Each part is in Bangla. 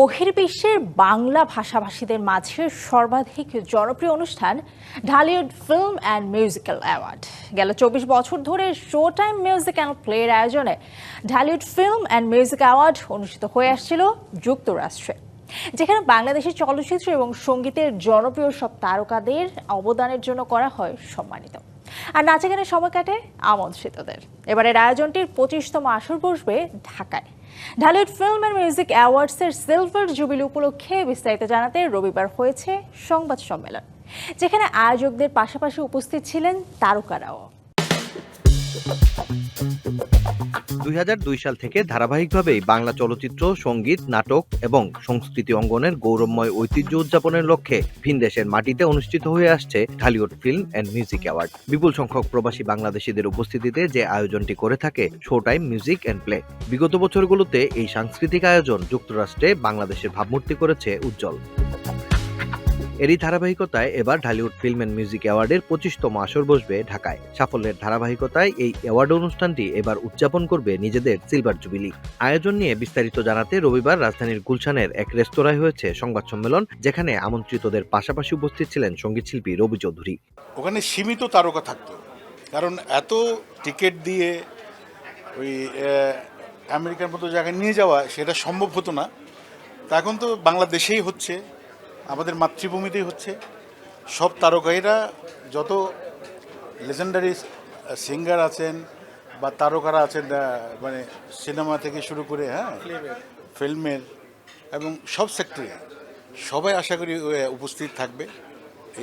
বহির্বিশ্বের বাংলা ভাষাভাষীদের মাঝে সর্বাধিক জনপ্রিয় অনুষ্ঠান Dhallywood film and musical award. গেল চব্বিশ বছর ধরে show time music and play আয়োজনে Dhallywood film and music award অনুষ্ঠিত হয়ে আসছিল যুক্তরাষ্ট্রে। যেখানে বাংলাদেশের চলচ্চিত্র এবং সঙ্গীতের জনপ্রিয় সব তারকাদের অবদানের জন্য করা হয় সম্মানিত। আর নাচে গানে সময় কাটে আমন্ত্রিতদের। এবারের আয়োজনটির পঁচিশতম আসর বসবে ঢাকায়। ঢালিউড ফিল্ম অ্যান্ড মিউজিক অ্যাওয়ার্ডসের সিলভার জুবিলি উপলক্ষে বিস্তারিত জানাতে রবিবার হয়েছে সংবাদ সম্মেলন, যেখানে আয়োজকদের পাশাপাশি উপস্থিত ছিলেন তারকারাও। দুই হাজার দুই সাল থেকে ধারাবাহিকভাবেই বাংলা চলচ্চিত্র, সংগীত, নাটক এবং সংস্কৃতি অঙ্গনের গৌরবময় ঐতিহ্য উদযাপনের লক্ষ্যে ভিনদেশের মাটিতে অনুষ্ঠিত হয়ে আসছে Dhallywood film and music award. বিপুল সংখ্যক প্রবাসী বাংলাদেশিদের উপস্থিতিতে যে আয়োজনটি করে থাকে show time music and play. বিগত বছরগুলোতে এই সাংস্কৃতিক আয়োজন যুক্তরাষ্ট্রে বাংলাদেশের ভাবমূর্তি করেছে উজ্জ্বল। এরই ধারাবাহিকতায় এবার ঢালিউড ফিল্ম অ্যান্ড মিউজিক অ্যাওয়ার্ডের পঁচিশতম আসর বসবে ঢাকায়। সাফল্যের ধারাবাহিকতায় এই অ্যাওয়ার্ড অনুষ্ঠানটি এবার উদযাপন করবে নিজেদের সিলভার জুবিলি। আয়োজন নিয়ে বিস্তারিত জানাতে রবিবার রাজধানীর গুলশানের এক রেস্তোরাঁয় হয়েছে সংবাদ সম্মেলন, যেখানে আমন্ত্রিতদের পাশাপাশি উপস্থিত ছিলেন সঙ্গীতশিল্পী রবি চৌধুরী। ওখানে সীমিত তারকা থাকতো, কারণ এত টিকিট দিয়ে ওই আমেরিকার মতো জায়গায় নিয়ে যাওয়া সেটা সম্ভব হতো না। তা এখন তো বাংলাদেশেই হচ্ছে। আমাদের মাতৃভূমিতেই হচ্ছে। সব তারকাইরা যত লেজেন্ডারি সিঙ্গার আছেন বা তারকারা আছেন মানে সিনেমা থেকে শুরু করে হ্যাঁ ফিল্মের এবং সব সেক্টরে সবাই আশা করি উপস্থিত থাকবে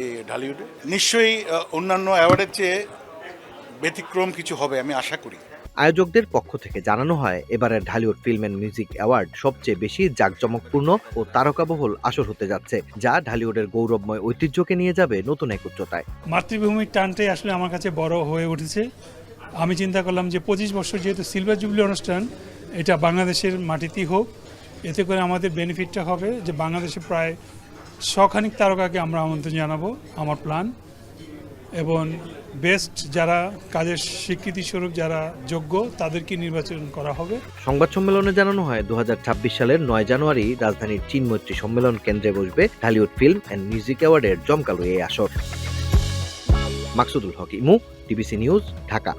এই ঢালিউডে। নিশ্চয়ই অন্যান্য অ্যাওয়ার্ডের চেয়ে ব্যতিক্রম কিছু হবে, আমি আশা করি। আয়োজকদের পক্ষ থেকে জানানো হয়, এবারের Dhallywood film and music award সবচেয়ে বেশি জাঁকজমকপূর্ণ ও তারকাবহুল আসর হতে যাচ্ছে, যা ঢালিউডের গৌরবময় ঐতিহ্যকে নিয়ে যাবে নতুন এক উচ্চতায়। মাতৃভূমির টানটাই আসলে আমার কাছে বড় হয়ে উঠেছে। আমি চিন্তা করলাম যে পঁচিশ বছর যেহেতু সিলভার জুবলি অনুষ্ঠান, এটা বাংলাদেশের মাটিতেই হোক, এতে করে আমাদের বেনিফিটটা হবে যে বাংলাদেশে প্রায় শখানিক তারকাকে আমরা আমন্ত্রণ জানাব, আমার প্ল্যান এবং বেস্ট যারা কাজের স্বীকৃতি স্বরূপ যারা যোগ্য, তাদেরকে নির্বাচন করা হবে। সংবাদ সম্মেলনে জানানো হয় দু হাজার ছাব্বিশ সালের নয় জানুয়ারি রাজধানীর চীন মৈত্রী সম্মেলন কেন্দ্রে বসবে ঢালিউড ফিল্ম অ্যান্ড মিউজিক অ্যাওয়ার্ডের জমকালো এই আসর। মাকসুদুল হক, ইমু টিবিসি নিউজ, ঢাকা।